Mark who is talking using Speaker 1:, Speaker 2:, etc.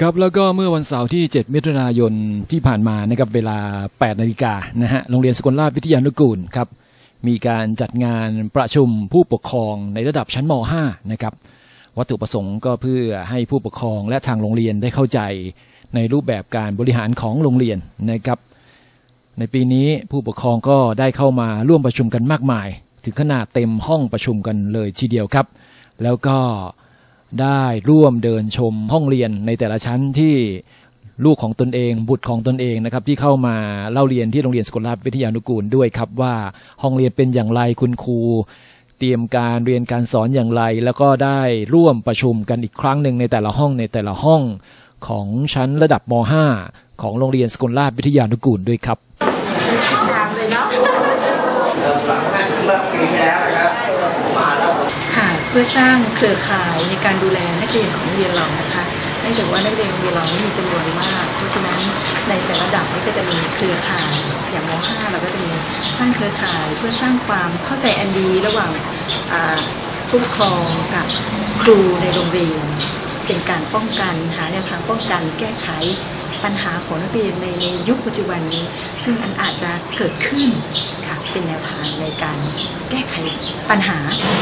Speaker 1: ครับแล้วก็เมื่อวันเสาร์ที่ 7 มิถุนายนที่ผ่านมานะครับเวลา 8 นาฬิกานะฮะโรงเรียนสกลราชวิทยานุกูลครับมีการจัดงานประชุมผู้ปกครองในระดับชั้นม .5 นะครับวัตถุประสงค์ก็เพื่อให้ผู้ปกครองและทางโรงเรียนได้เข้าใจในรูปแบบการบริหารของโรงเรียนนะครับ ในปีนี้ผู้ปกครองก็ได้เข้ามาร่วมประชุมกันมากมาย ถึงขนาดเต็มห้องประชุมกันเลยทีเดียวครับ แล้วก็ ได้ร่วมเดินชมห้องเรียนในแต่ละชั้นที่ลูกของตนเอง บุตรของตนเองนะครับที่เข้ามาเล่าเรียนที่โรงเรียนสกลราชวิทยานุกูลด้วยครับว่าห้องเรียนเป็นอย่างไรคุณครูเตรียมการเรียนการสอนอย่างไร แล้วก็ได้ร่วมประชุมกันอีกครั้งหนึ่งในแต่ละห้องในแต่ละห้องของชั้นระดับม .5 ของโรงเรียนสกลราชวิทยานุกูลด้วยครับ
Speaker 2: ตามเลยเนาะ
Speaker 3: เริ่มหลังแรกเมื่อปีที่แล้วนะครับมาแล้ว
Speaker 2: ค่ะเพื่อสร้างเครือข่ายในการดูแลนักเรียนของโรงเรียนเรานะคะเนื่องจากว่านักเรียนโรงเรียนเรามีจำนวนมาก เพราะฉะนั้นในแต่ละระดับก็จะมีเครือข่ายอย่างม .5 เราก็จะมีสร้างเครือข่ายเพื่อสร้างความเข้าใจอันดีระหว่างผู้ปกครองกับครูในโรงเรียน เป็นการป้องกันหาแนวทางป้องกันแก้ไขปัญหาของนักเรียนในในยุคปัจจุบันนี้ ซึ่งอันอาจจะเกิดขึ้นค่ะเป็นแนวทางในการแก้ไขปัญหาค่ะ